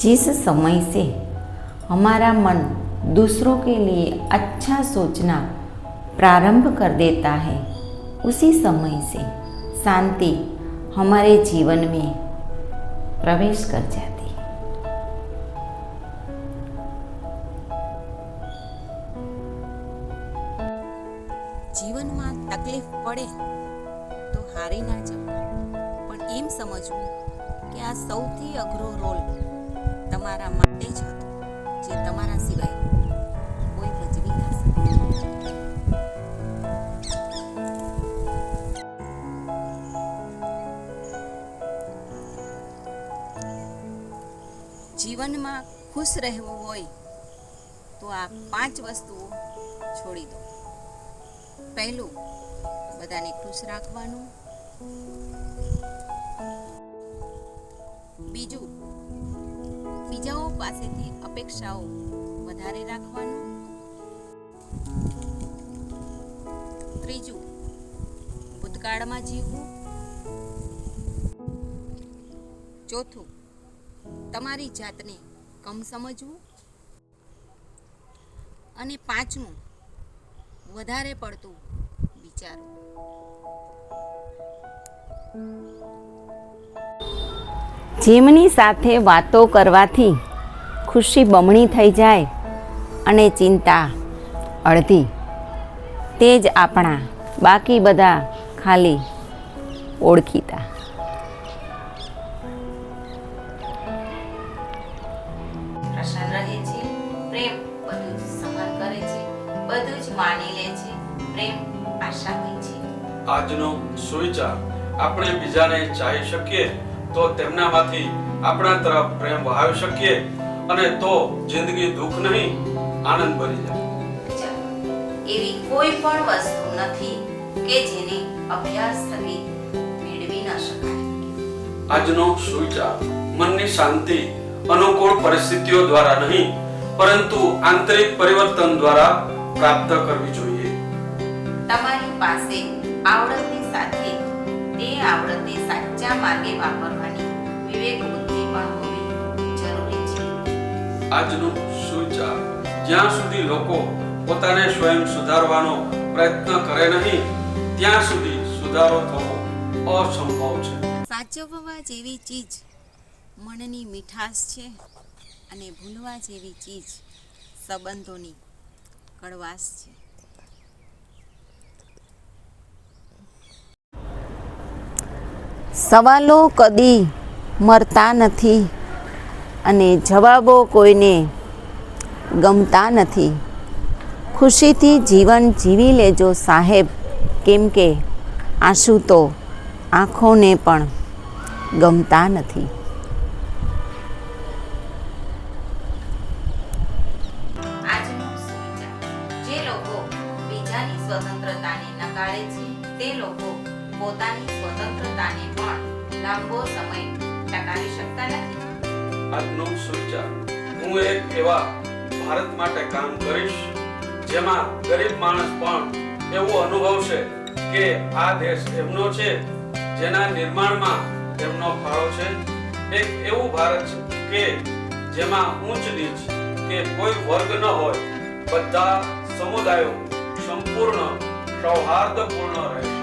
जिस समय से हमारा मन दूसरों के लिए अच्छा सोचना प्रारंभ कर देता है उसी समय से शांति हमारे जीवन में प्रवेश कर जाती है જીવનમાં તકલીફ પડે તો હારી ના જવું પણ એમ સમજવું કે આ સૌથી અઘરો રોલ તમારા માટે જ હતો, જે તમારા સિવાય કોઈ ભજવી ના જીવનમાં ખુશ રહેવું હોય તો આ પાંચ વસ્તુઓ છોડી દો. પહેલું, બધાને ખુશ રાખવાનું. બીજું બીજાઓ પાસેથી અપેક્ષાઓ વધારે રાખવાનું? ત્રીજું, ભૂતકાળમાં જીવવું? ચોથું, તમારી જાતને કમ સમજવું? અને પાંચમું, વધારે પડતું વિચારવું. જેમની સાથે વાતો કરવાથી ખુશી બમણી થઈ જાય અને ચિંતા અડધી. તે જ આપણા બાકી બધા ખાલી ઓળખીતા. પ્રસન્ન રહે છે પ્રેમ બધું જ સહન કરે છે બધું જ માની લે છે પ્રેમ આશા હોય છે. આજનો સુવિચાર આપણે બીજાને ચાહી શકીએ? તો તેમનામાંથી આપણા તરફ પ્રેમ વહાવી શકીએ અને તો જિંદગી દુઃખ નહીં આનંદ ભરી જાય. એવી કોઈ પણ વસ્તુ નથી કે જેને અભ્યાસ થકી મેળવી ન શકાય. આજનો સુવિચાર મનની શાંતિ અનુકૂળ પરિસ્થિતિઓ દ્વારા નહીં પરંતુ આંતરિક પરિવર્તન દ્વારા પ્રાપ્ત કરવી જોઈએ. તમારી પાસે આવડતની સાથે તે આવડતને સાચા માર્ગે વાપરવાની વિવેક બુદ્ધિ પણ હોવી જરૂરી છે. આજનો સુચાર જ્યાં સુધી લોકો પોતાને સ્વયં સુધારવાનો પ્રયત્ન કરે નહીં ત્યાં સુધી સુધારો થવો અસંભવ છે. સાચવવા જેવી ચીજ મનની મીઠાશ છે અને ભૂલવા જેવી ચીજ સંબંધોની કડવાશ છે. સવાલો કદી મરતા નથી અને જવાબો કોઈને ગમતા નથી. ખુશીથી જીવન જીવી લેજો સાહેબ, કેમ કે આંસુ તો આંખોને પણ ગમતા નથી. પોતાની સ્વતંત્રતાને પણ લાંબો સમય ટકાવી શકતા નથી. આજનો સુવિચાર. હું એક એવા ભારત માટે કામ કરીશ, જેમાં ગરીબ માણસ પણ એવું અનુભવશે કે આ દેશ એમનો છે, જેના નિર્માણમાં તેમનો ફાળો છે. એક એવું ભારત છે કે જેમાં ઊંચ નીચ કે કોઈ વર્ગ ન હોય, બધા સમુદાયો સંપૂર્ણ, સૌહાર્દપૂર્ણ રહે